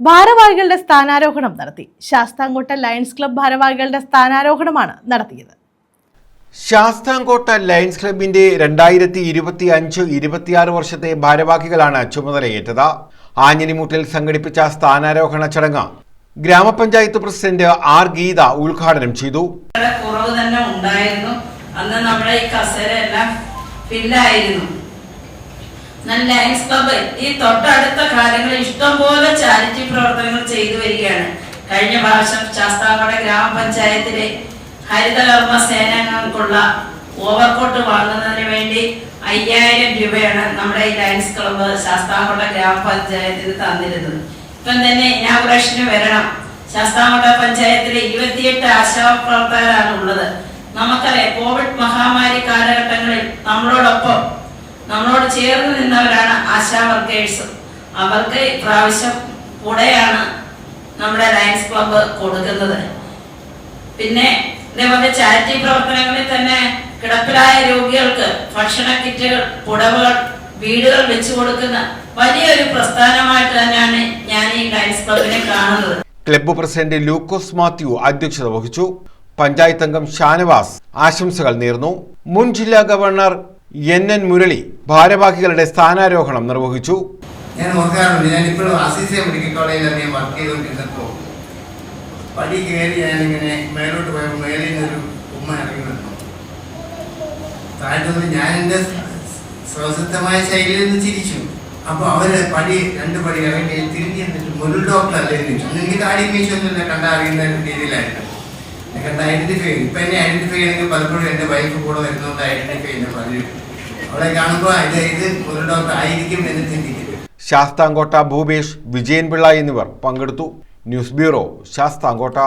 ഭാരവാഹികളുടെ സ്ഥാനാരോഹണം നടത്തി. Sasthamkotta lions club ഭാരവാഹികളുടെ സ്ഥാനാരോഹണമാണ് നടത്തിയത്. ശാസ്താംകോട്ട ലയൺസ് ക്ലബിന്റെ രണ്ടായിരത്തി ഇരുപത്തി അഞ്ച് ഇരുപത്തിയാറ് വർഷത്തെ ഭാരവാഹികളാണ് ചുമതലയേറ്റത്. ആഞ്ഞിലിമുട്ടിൽ സംഘടിപ്പിച്ച സ്ഥാനാരോഹണ ചടങ്ങ് ഗ്രാമപഞ്ചായത്ത് പ്രസിഡന്റ് ആർ ഗീത ഉദ്ഘാടനം ചെയ്തു. കുറവ് തന്നെ ഉണ്ടായിരുന്നു. അന്ന് നമ്മുടെ ഈ കസേര എല്ലാം ഫില്ലായിരുന്നു എന്നാൽ ലയൻസ് ക്ലബ്ബ് ഈ തൊട്ടടുത്ത കാലങ്ങളിൽ ഇഷ്ടംപോലെ ചാരിറ്റി പ്രവർത്തനങ്ങൾ ചെയ്തു വരികയാണ്. കഴിഞ്ഞ പ്രാവശ്യം ശാസ്താംകോട ഗ്രാമപഞ്ചായത്തിലെ ഹരിതകർമ്മ സേനാംഗങ്ങൾക്കുള്ള ഓവർകോട്ട് വാങ്ങുന്നതിന് വേണ്ടി അയ്യായിരം രൂപയാണ് നമ്മുടെ ഈ ലയൻസ് ക്ലബ് ശാസ്താംകോട്ട ഗ്രാമപഞ്ചായത്തിന് തന്നിരുന്നത്. ഇപ്പം തന്നെ ഇനാഗുറേഷന് വരണം. ശാസ്താംകോട്ട പഞ്ചായത്തിലെ ഇരുപത്തിയെട്ട് ആശാപ്രവർത്തകരാണ് ഉള്ളത്. നമുക്കറിയാം കോവിഡ് മഹാമാരി കാലഘട്ടങ്ങളിൽ നമ്മളോടൊപ്പം നമ്മളോട് ചേർന്ന് നിന്നവരാണ് ആശാ വർക്കേഴ്സ്. അവർക്ക് പ്രാവശ്യം കൂടെയാണ് നമ്മുടെ ലയൻസ് ക്ലബ്ബ് കൊടുക്കുന്നത്. പിന്നെ ഇതേപോലെ ചാരിറ്റി പ്രവർത്തനങ്ങളിൽ തന്നെ കിടപ്പിലായ രോഗികൾക്ക് ഭക്ഷണ കിറ്റുകൾ പുടവുകൾ വീടുകൾ വെച്ചു കൊടുക്കുന്ന വലിയൊരു പ്രസ്ഥാനമായിട്ട് തന്നെയാണ് ഞാൻ ഈ ലയൻസ് ക്ലബിനെ കാണുന്നത്. ക്ലബ്ബ് പ്രസിഡന്റ് ലൂക്കോസ് മാത്യു അധ്യക്ഷത വഹിച്ചു. പഞ്ചായത്ത് അംഗം ഷാനവാസ് ആശംസകൾ നേർന്നു. മുൻ ജില്ലാ ഗവർണർ എൻ എൻ മുരളി ഭാരവാഹികളുടെ സ്ഥാനാരോഹണം നിർവഹിച്ചു. ഞാൻ ഓർക്കാറുണ്ട് ഞാൻ ഇപ്പോഴും അസിസിയ മെഡിക്കൽ കോളേജിൽ ഞാൻ വർക്ക് ചെയ്തുകൊണ്ടിരുന്നപ്പോൾ പടി കയറി ഞാനിങ്ങനെ മേലോട്ട് പോയപ്പോൾ മേലിൽ നിന്നൊരു ഉമ്മ ഇറങ്ങി നിന്നു താഴോട്ട് ഞാൻ എന്റെ സ്വസിദ്ധമായ ശൈലിയിൽ നിന്ന് ചിരിച്ചു. അപ്പോൾ അവർ പടി രണ്ട് പടി ഇറങ്ങി തിരിഞ്ഞ് എന്നിട്ട് മുരുൾ ഡോക്ടർ അല്ലേ ചോദിച്ചു. എനിക്ക് താടി മീശൊന്നുമില്ല കണ്ട അറിയുന്ന രീതിയിലായിരുന്നു. എന്നെ ഐഡന്റിഫൈ ചെയ്യും. ഇപ്പൊ എന്നെ ഐഡന്റിഫൈ ചെയ്യണമെങ്കിൽ പലപ്പോഴും എന്റെ വൈഫ് കൂടെ വരുന്നതുകൊണ്ട് ഐഡന്റിഫൈ ചെയ്യുന്ന പലരും അവളെ കാണുമ്പോൾ ഇത് ഇത് ഒരു ഡോക്ടർ ആയിരിക്കും എന്ന് ചിന്തിക്കും. ശാസ്താംകോട്ട ഭൂപേഷ് വിജയൻപിള്ള എന്നിവർ പങ്കെടുത്തു. News bureau Sasthamkotta.